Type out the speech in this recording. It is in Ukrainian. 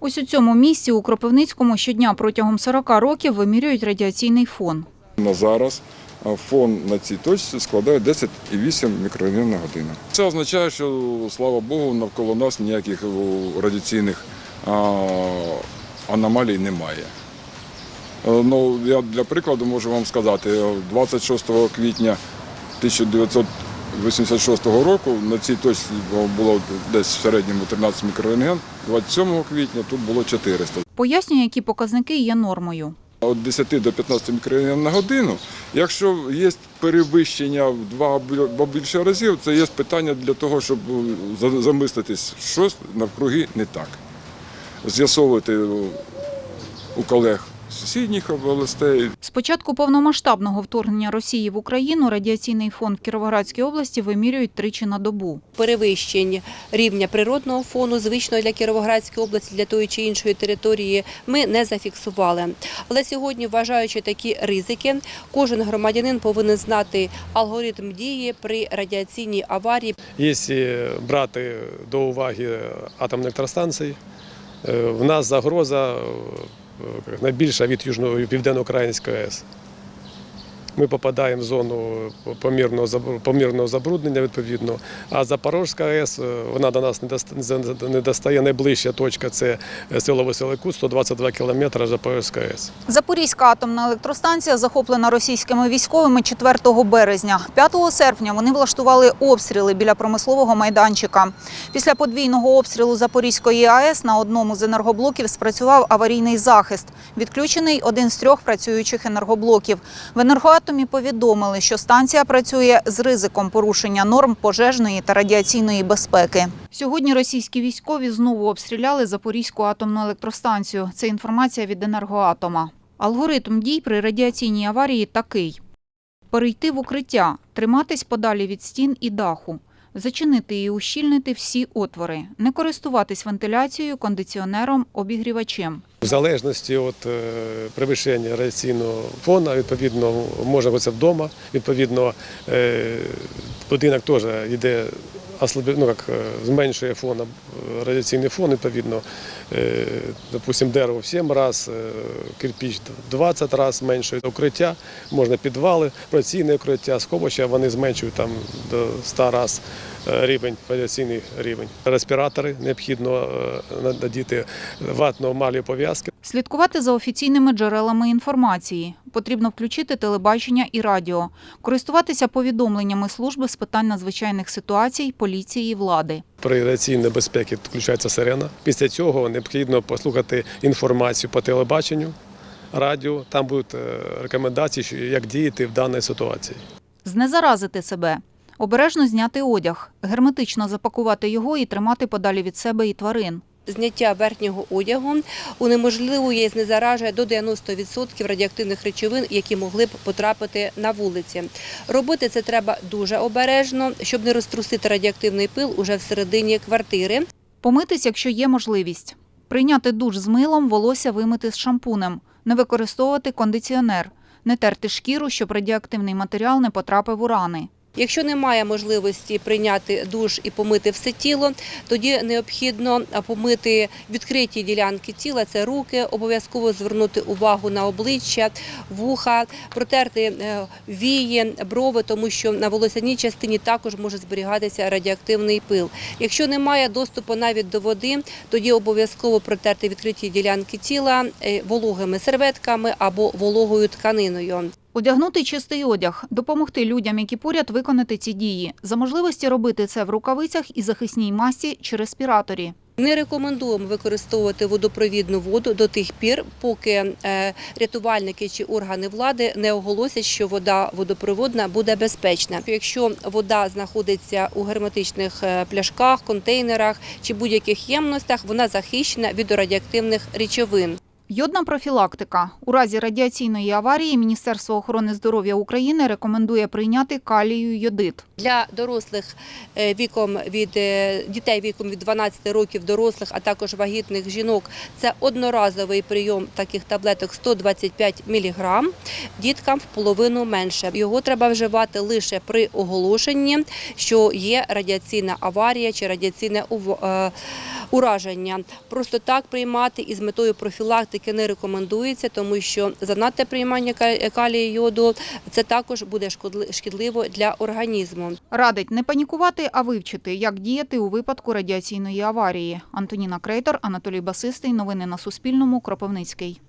Ось у цьому місці у Кропивницькому щодня протягом 40 років вимірюють радіаційний фон. На зараз фон на цій точці складає 10,8 мікрорентген на годину. Це означає, що слава Богу, навколо нас ніяких радіаційних аномалій немає. Е, Ну, я для прикладу можу вам сказати, е, 26 квітня 1986 року на цій точці було десь в середньому 13 мікрорентген, 27 квітня тут було 400. Пояснює, які показники є нормою. Від 10 до 15 мікрорентген на годину. Якщо є перевищення в два або більше разів, це є питання для того, щоб е, замислитись, що навкруги не так. З'ясовувати у колег сусідніх областей, З початку повномасштабного вторгнення Росії в Україну радіаційний фон в Кіровоградській області вимірюють тричі на добу. перевищень рівня природного фону, звичного для Кіровоградської області, для тої чи іншої території, ми не зафіксували. Але сьогодні, вважаючи такі ризики, кожен громадянин повинен знати алгоритм дії при радіаційній аварії. Якщо брати до уваги атомні електростанції, е, в нас загроза найбільша від Южної Південно-Української АЕС. Ми попадаємо в зону помірного забру- помірного забруднення відповідно. А Запорожська АЕС е, вона до нас не доста- не достає. Найближча точка це село Веселий 122 кілометри Запорожська АЕС. Запорізька атомна електростанція захоплена російськими військовими 4 березня. 5 серпня вони влаштували обстріли біля промислового майданчика. Після подвійного обстрілу Запорізької АЕС на одному з енергоблоків спрацював аварійний захист. Відключений один з трьох працюючих енергоблоків. В енергоатомі повідомили, що станція працює з ризиком порушення норм пожежної та радіаційної безпеки. Сьогодні російські військові знову обстріляли Запорізьку атомну електростанцію. Це інформація від енергоатома. Алгоритм дій при радіаційній аварії такий: перейти в укриття, триматись подалі від стін і даху, зачинити і ущільнити всі отвори, не користуватись вентиляцією, кондиціонером, обігрівачем. В залежності від е, перевищення радіаційного фона, відповідно, може бути вдома. Відповідно, е, будинок теж йде ну, як, е, зменшує фон, е, радіаційний фон, відповідно, е, допустим, дерево в 7 разів, кирпіч 20 разів зменшує. Укриття, можна підвали, праційне укриття, сховища, вони зменшують там до 100 разів е, рівень, радіаційний рівень. Респіратори необхідно е, надіти ватно-малі пов'язки. Слідкувати за офіційними джерелами інформації. Потрібно включити телебачення і радіо, користуватися повідомленнями служби з питань надзвичайних ситуацій, поліції і влади. При радіаційній безпеці включається сирена. Після цього необхідно послухати інформацію по телебаченню, радіо. Там будуть е, рекомендації, як діяти в даній ситуації. Знезаразити себе. Обережно зняти одяг, герметично запакувати його і тримати подалі від себе і тварин. Зняття верхнього одягу унеможливує і знезаражує до 90% радіоактивних речовин, які могли б потрапити на вулиці. Робити це треба дуже обережно, щоб не розтрусити радіоактивний пил уже всередині квартири. Помитись, якщо є можливість. Прийняти душ з милом, волосся вимити з шампунем. Не використовувати кондиціонер. Не терти шкіру, щоб радіоактивний матеріал не потрапив у рани. Якщо немає можливості прийняти душ і помити все тіло, тоді необхідно помити відкриті ділянки тіла, це руки, обов'язково звернути увагу на обличчя, вуха, протерти е, вії, брови, тому що на волосяній частині також може зберігатися радіоактивний пил. Якщо немає доступу навіть до води, тоді обов'язково протерти відкриті ділянки тіла е, вологими серветками або вологою тканиною. Одягнути чистий одяг, допомогти людям, які поряд виконати ці дії. За можливості робити це в рукавицях і захисній масці чи респіраторі. Не рекомендуємо використовувати водопровідну воду до тих пір, поки е, рятувальники чи органи влади не оголосять, що вода водопроводна буде безпечна. Якщо вода знаходиться у герметичних е, пляшках, контейнерах чи будь-яких ємностях, вона захищена від радіоактивних речовин. Йодна профілактика. У разі радіаційної аварії Міністерство охорони здоров'я України рекомендує прийняти калію йодит. Для дорослих е, віком від е, дітей віком від 12 років дорослих, а також вагітних жінок, це одноразовий прийом таких таблеток 125 мг, діткам в половину менше. Його треба вживати лише при оголошенні, що є радіаційна аварія чи радіаційне е, ураження. Просто так приймати із метою профілактики не рекомендується, тому що занадте приймання ка- калію йоду це також буде шкідливо для організму. Радить не панікувати, а вивчити, як діяти у випадку радіаційної аварії. Антоніна Крейтор, Анатолій Басистий. Новини на Суспільному. Кропивницький.